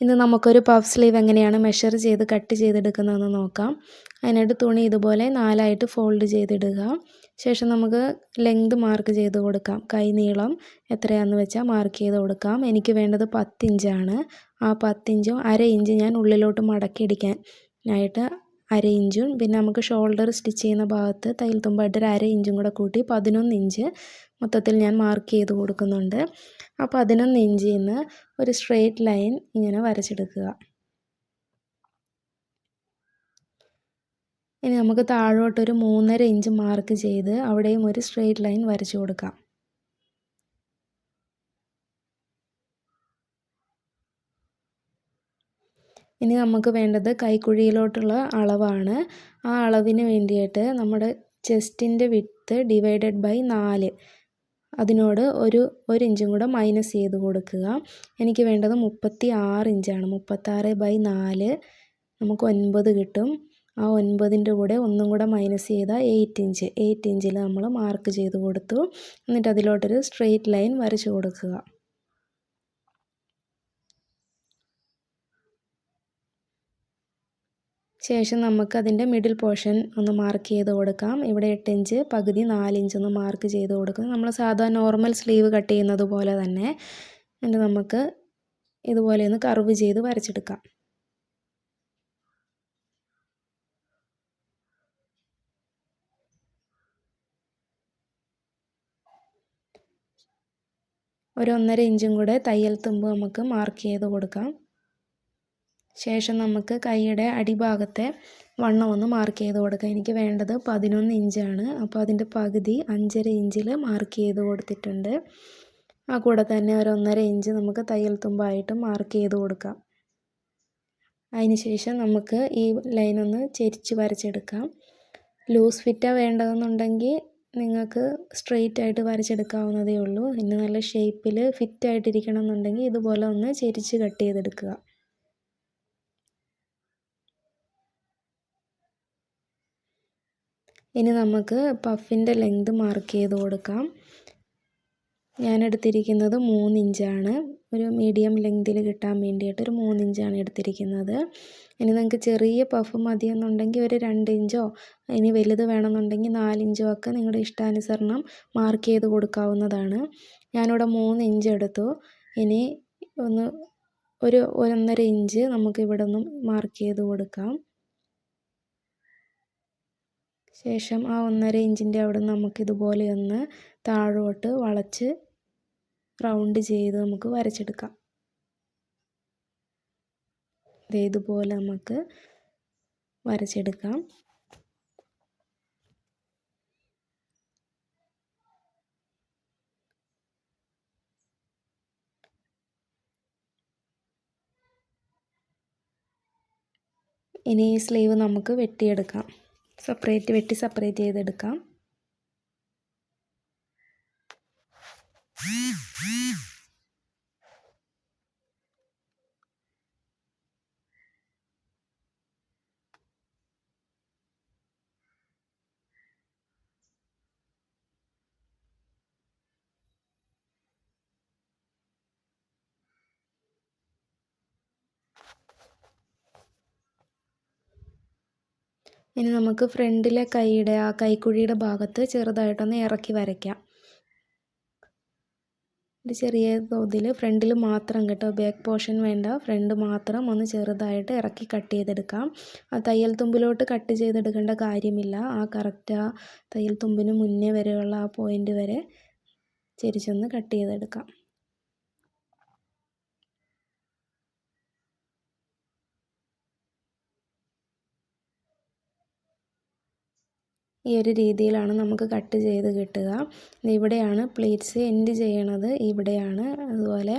ഇന്ന് നമുക്കൊരു puff sleeve എങ്ങനെയാണ് മെഷർ ചെയ്ത് കട്ട് ചെയ്തെടുക്കുന്നതെന്ന് നോക്കാം. അതിനായിട്ട് തുണി ഇതുപോലെ നാലായിട്ട് ഫോൾഡ് ചെയ്തിടുക. ശേഷം നമുക്ക് ലെങ്ത് മാർക്ക് ചെയ്ത് കൊടുക്കാം. കൈ നീളം എത്രയാണെന്ന് വെച്ചാൽ മാർക്ക് ചെയ്ത് കൊടുക്കാം. എനിക്ക് വേണ്ടത് പത്തിഞ്ചാണ്. ആ പത്തിഞ്ചും അര ഇഞ്ച് ഞാൻ ഉള്ളിലോട്ട് മടക്കിയിടിക്കാൻ ആയിട്ട് അര ഇഞ്ചും പിന്നെ നമുക്ക് ഷോൾഡർ സ്റ്റിച്ച് ചെയ്യുന്ന ഭാഗത്ത് തയ്യൽ തുമ്പായിട്ട് ഒരു അര ഇഞ്ചും കൂടെ കൂട്ടി പതിനൊന്ന് ഇഞ്ച് മൊത്തത്തിൽ ഞാൻ മാർക്ക് ചെയ്ത് കൊടുക്കുന്നുണ്ട്. ആ പതിനൊന്ന് ഇഞ്ചിൽ നിന്ന് ഒരു സ്ട്രെയിറ്റ് ലൈൻ ഇങ്ങനെ വരച്ചെടുക്കുക. ഇനി നമുക്ക് താഴോട്ടൊരു മൂന്നര ഇഞ്ച് മാർക്ക് ചെയ്ത് അവിടെയും ഒരു സ്ട്രെയിറ്റ് ലൈൻ വരച്ചു കൊടുക്കാം. ഇനി നമുക്ക് വേണ്ടത് കൈക്കുഴിയിലോട്ടുള്ള അളവാണ്. ആ അളവിന് വേണ്ടിയിട്ട് നമ്മുടെ ചെസ്റ്റിന്റെ വിത്ത് ഡിവൈഡഡ് ബൈ നാല്. അതിനോട് ഒരു ഒരു ഇഞ്ചും കൂടെ മൈനസ് ചെയ്ത് കൊടുക്കുക. എനിക്ക് വേണ്ടത് മുപ്പത്തി ആറ് ഇഞ്ചാണ്. മുപ്പത്താറ് ബൈ നാല് നമുക്ക് ഒൻപത് കിട്ടും. ആ ഒൻപതിന്റെ കൂടെ ഒന്നും കൂടെ മൈനസ് ചെയ്താൽ എയ്റ്റ് ഇഞ്ച്. എയ്റ്റ് ഇഞ്ചിൽ നമ്മൾ മാർക്ക് ചെയ്ത് കൊടുത്തു. എന്നിട്ട് അതിലോട്ടൊരു സ്ട്രെയിറ്റ് ലൈൻ വരച്ചു കൊടുക്കുക. ശേഷം നമുക്ക് അതിന്റെ മിഡിൽ പോർഷൻ ഒന്ന് മാർക്ക് ചെയ്ത് കൊടുക്കാം. ഇവിടെ എട്ട് ഇഞ്ച് പകുതി നാല് ഇഞ്ച് ഒന്ന് മാർക്ക് ചെയ്ത് കൊടുക്കുക നമ്മൾ സാധാ നോർമൽ സ്ലീവ് കട്ട് ചെയ്യുന്നത് പോലെ തന്നെ എന്നിട്ട് നമുക്ക് ഇതുപോലെ ഒന്ന് കർവ് ചെയ്ത് വരച്ചെടുക്കാം. ഒരു ഒന്നര ഇഞ്ചും കൂടെ തയ്യൽ തുമ്പ് നമുക്ക് മാർക്ക് ചെയ്ത് കൊടുക്കാം. ശേഷം നമുക്ക് കൈയുടെ അടിഭാഗത്തെ വണ്ണം ഒന്ന് മാർക്ക് ചെയ്ത് കൊടുക്കാം. എനിക്ക് വേണ്ടത് പതിനൊന്ന് ഇഞ്ചാണ് അപ്പോൾ അതിന്റെ പകുതി അഞ്ചര ഇഞ്ചിൽ മാർക്ക് ചെയ്ത് കൊടുത്തിട്ടുണ്ട്. ആ കൂടെ തന്നെ ഒരു ഒന്നര ഇഞ്ച് നമുക്ക് തയ്യൽ തുമ്പായിട്ട് മാർക്ക് ചെയ്ത് കൊടുക്കാം. അതിനുശേഷം നമുക്ക് ഈ ലൈൻ ഒന്ന് ചെരിച്ച് വരച്ചെടുക്കാം. ലൂസ് ഫിറ്റാണ് വേണ്ടതെന്നുണ്ടെങ്കിൽ നിങ്ങൾക്ക് സ്ട്രെയിറ്റ് ആയിട്ട് വരച്ചെടുക്കാവുന്നതേ ഉള്ളൂ. ഇനി നല്ല ഷേപ്പിൽ ഫിറ്റായിട്ടിരിക്കണം എന്നുണ്ടെങ്കിൽ ഇതുപോലെ ഒന്ന് ചെരിച്ച് കട്ട് ചെയ്തെടുക്കുക. ഇനി നമുക്ക് പഫിന്റെ ലെങ്ത് മാർക്ക് ചെയ്ത് കൊടുക്കാം. ഞാൻ എടുത്തിരിക്കുന്നത് മൂന്ന് ഇഞ്ചാണ് ഒരു മീഡിയം ലെങ്തിൽ കിട്ടാൻ വേണ്ടിയിട്ട് ഒരു മൂന്ന് ഇഞ്ചാണ് എടുത്തിരിക്കുന്നത്. ഇനി നിങ്ങൾക്ക് ചെറിയ പഫ് മതിയെന്നുണ്ടെങ്കിൽ ഒരു രണ്ട് ഇഞ്ചോ ഇനി വലുത് വേണമെന്നുണ്ടെങ്കിൽ നാലിഞ്ചോ ഒക്കെ നിങ്ങളുടെ ഇഷ്ടാനുസരണം മാർക്ക് ചെയ്ത് കൊടുക്കാവുന്നതാണ്. ഞാനിവിടെ മൂന്ന് ഇഞ്ച് എടുത്തു. ഇനി ഒന്ന് ഒരു ഒന്നര ഇഞ്ച് നമുക്ക് ഇവിടെ ഒന്ന് മാർക്ക് ചെയ്ത് കൊടുക്കാം. ശേഷം ആ ഒന്നര ഇഞ്ചിന്റെ അവിടെ നമുക്കിതുപോലെ ഒന്ന് താഴോട്ട് വളച്ച് റൗണ്ട് ചെയ്ത് നമുക്ക് വരച്ചെടുക്കാം. ഇതുപോലെ നമുക്ക് വരച്ചെടുക്കാം. ഇനി ഈ സ്ലീവ് നമുക്ക് വെട്ടിയെടുക്കാം. സെപ്പറേറ്റ് വെട്ടി സെപ്പറേറ്റ് ചെയ്തെടുക്കാം. ഇനി നമുക്ക് ഫ്രണ്ടിലെ കൈയുടെ ആ കൈക്കുഴിയുടെ ഭാഗത്ത് ചെറുതായിട്ടൊന്ന് ഇറക്കി വരയ്ക്കാം. ഒരു ചെറിയ തോതിൽ ഫ്രണ്ടിൽ മാത്രം കേട്ടോ ബാക്ക് പോർഷൻ വേണ്ട. ഫ്രണ്ട് മാത്രം ഒന്ന് ചെറുതായിട്ട് ഇറക്കി കട്ട് ചെയ്തെടുക്കാം. ആ തയ്യൽ തുമ്പിലോട്ട് കട്ട് ചെയ്തെടുക്കേണ്ട കാര്യമില്ല. ആ കറക്റ്റ് ആ തയ്യൽ തുമ്പിന് മുന്നേ വരെയുള്ള ആ പോയിന്റ് വരെ ചെരിച്ചൊന്ന് കട്ട് ചെയ്തെടുക്കാം. ഈ ഒരു രീതിയിലാണ് നമുക്ക് കട്ട് ചെയ്ത് കിട്ടുക. ഇവിടെയാണ് പ്ലേറ്റ്സ് എൻഡ് ചെയ്യണത്. ഇവിടെയാണ് അതുപോലെ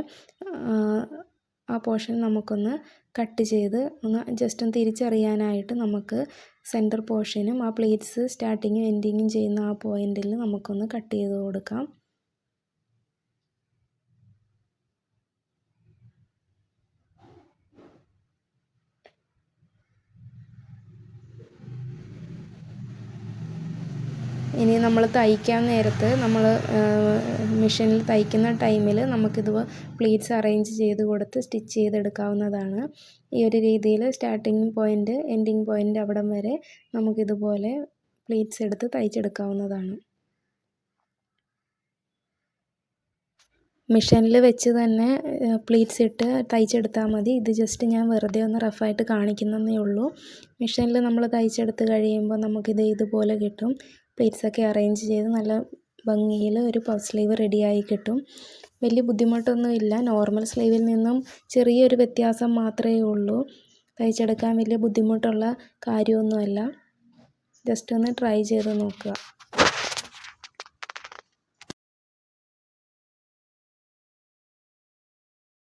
ആ പോർഷൻ നമുക്കൊന്ന് കട്ട് ചെയ്ത് ഒന്ന് ജസ്റ്റ് ഒന്ന് തിരിച്ചറിയാനായിട്ട് നമുക്ക് സെന്റർ പോർഷനും ആ പ്ലേറ്റ്സ് സ്റ്റാർട്ടിങ്ങും എൻഡിങ്ങും ചെയ്യുന്ന ആ പോയിന്റിൽ നമുക്കൊന്ന് കട്ട് ചെയ്ത് കൊടുക്കാം. ഇനി നമ്മൾ തയ്ക്കാൻ നേരത്ത് നമ്മൾ മെഷീനിൽ തയ്ക്കുന്ന ടൈമിൽ നമുക്കിത് പ്ലീറ്റ്സ് അറേഞ്ച് ചെയ്ത് കൊടുത്ത് സ്റ്റിച്ച് ചെയ്തെടുക്കാവുന്നതാണ്. ഈ ഒരു രീതിയിൽ സ്റ്റാർട്ടിങ് പോയിന്റ് എൻഡിങ് പോയിന്റ് അവിടം വരെ നമുക്കിതുപോലെ പ്ലീറ്റ്സ് എടുത്ത് തയ്ച്ചെടുക്കാവുന്നതാണ്. മെഷീനിൽ വെച്ച് തന്നെ പ്ലീറ്റ്സ് ഇട്ട് തയ്ച്ചെടുത്താൽ മതി. ഇത് ജസ്റ്റ് ഞാൻ വെറുതെ ഒന്ന് റഫായിട്ട് കാണിക്കുന്നതേ ഉള്ളൂ. മെഷീനിൽ നമ്മൾ തയ്ച്ചെടുത്ത് കഴിയുമ്പോൾ നമുക്കിത് ഇതുപോലെ കിട്ടും. പ്ലീറ്റ്സൊക്കെ അറേഞ്ച് ചെയ്ത് നല്ല ഭംഗിയിൽ ഒരു പഫ് സ്ലീവ് റെഡിയായി കിട്ടും. വലിയ ബുദ്ധിമുട്ടൊന്നുമില്ല നോർമൽ സ്ലീവിൽ നിന്നും ചെറിയൊരു വ്യത്യാസം മാത്രമേ ഉള്ളൂ. തയ്ച്ചെടുക്കാൻ വലിയ ബുദ്ധിമുട്ടുള്ള കാര്യമൊന്നുമല്ല. ജസ്റ്റ് ഒന്ന് ട്രൈ ചെയ്ത് നോക്കുക.